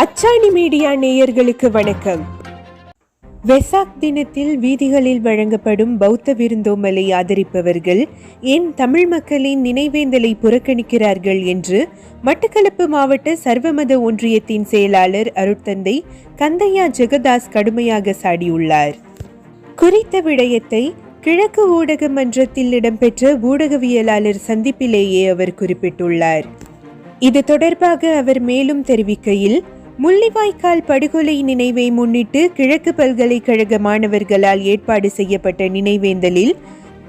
அச்சாணி மீடியா நேயர்களுக்கு வணக்கம். வெசாக் தினத்தில் வீதிகளில் வழங்கப்படும் பௌத்த விருந்தோம்பலை ஆதரிப்பவர்கள் ஏன் தமிழ் மக்களின் நினைவேந்தலை புறக்கணிக்கிறார்கள் என்று மட்டக்களப்பு மாவட்ட சர்வமத ஒன்றியத்தின் செயலாளர் அருட்தந்தை கந்தையா ஜெகதாஸ் கடுமையாக சாடியுள்ளார். குறித்த விடயத்தை கிழக்கு ஊடக மன்றத்தில் இடம்பெற்ற ஊடகவியலாளர் சந்திப்பிலேயே அவர் குறிப்பிட்டுள்ளார். இது தொடர்பாக அவர் மேலும் தெரிவிக்கையில் முள்ளிவாய்க்கால் படுகொலை நினைவை முன்னிட்டு கிழக்கு பல்கலைக்கழக மாணவர்களால் ஏற்பாடு செய்யப்பட்ட நினைவேந்தலில்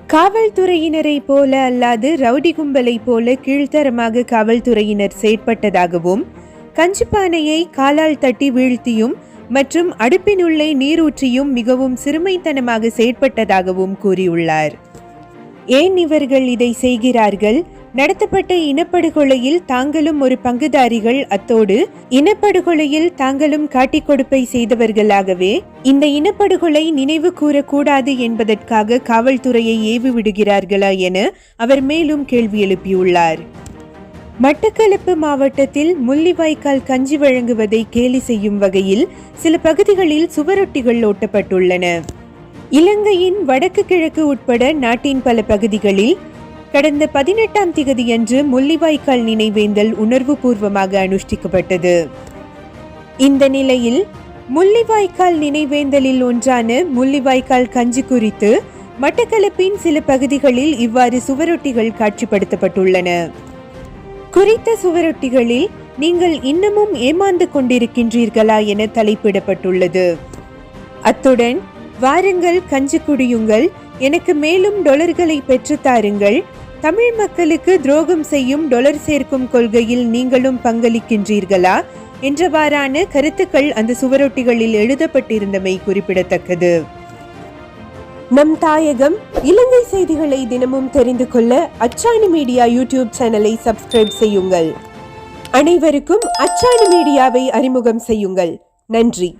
காவல்துறையினரை போல அல்லாது ரவுடி கும்பலை போல கீழ்த்தரமாக காவல்துறையினர் செயற்பட்டதாகவும் கஞ்சிப்பானையை காலால் தட்டி வீழ்த்தியும் மற்றும் அடுப்பினுள்ளே நீரூற்றியும் மிகவும் சிறுமைத்தனமாக செயற்பட்டதாகவும் கூறியுள்ளார். ஏன் இவர்கள் இதை செய்கிறார்கள்? நடத்தப்பட்ட இனப்படுகொலையில் தாங்களும் ஒரு பங்குதாரிகள் அத்தோடு இனப்படுகொலையில் தாங்களும் காட்டிக் கொடுப்பை செய்தவர்களாகவே இந்த இனப்படுகொலை நினைவு கூறக்கூடாது என்பதற்காக காவல்துறையை ஏவி விடுகிறார்களா என அவர் மேலும் கேள்வி எழுப்பியுள்ளார். மட்டக்களப்பு மாவட்டத்தில் முள்ளிவாய்க்கால் கஞ்சி வழங்குவதை கேலி செய்யும் வகையில் சில பகுதிகளில் சுவரொட்டிகள் ஒட்டப்பட்டுள்ளன இலங்கையின் வடக்கு கிழக்கு உட்பட நாட்டின் பல பகுதிகளில் கடந்த பதினெட்டாம் திகதியன்று முள்ளிவாய்க்கால் நினைவேந்தல் உணர்வுபூர்வமாக அனுஷ்டிக்கப்பட்டது. இந்த நிலையில் முள்ளிவாய்க்கால் நினைவேந்தலில் ஒன்றான முள்ளிவாய்க்கால் கஞ்சி குறித்து மட்டக்களப்பின் சில பகுதிகளில் இவ்வாறு சுவரொட்டிகள் காட்சிப்படுத்தப்பட்டுள்ளன. குறித்த சுவரொட்டிகளில் நீங்கள் இன்னமும் ஏமாந்து கொண்டிருக்கின்றீர்களா என தலைப்பிடப்பட்டுள்ளது. அத்துடன் வாருங்கள் கஞ்சி குடியுங்கள் எனக்கு மேலும் டொலர்களை பெற்றுத்தாருங்கள் தமிழ் மக்களுக்கு துரோகம் செய்யும் டொலர் சேர்க்கும் கொள்கையில் நீங்களும் பங்களிக்கின்றீர்களா? என்றவாறான கருத்துக்கள் அந்த சுவரொட்டிகளில் எழுதப்பட்டிருந்தமை குறிப்பிடத்தக்கது. நம் தாயகம் இலங்கை செய்திகளை தினமும் தெரிந்து கொள்ள அச்சாணி மீடியா யூடியூப் சேனலை சப்ஸ்கிரைப் செய்யுங்கள். அனைவருக்கும் அச்சாணி மீடியாவை அறிமுகம் செய்யுங்கள். நன்றி.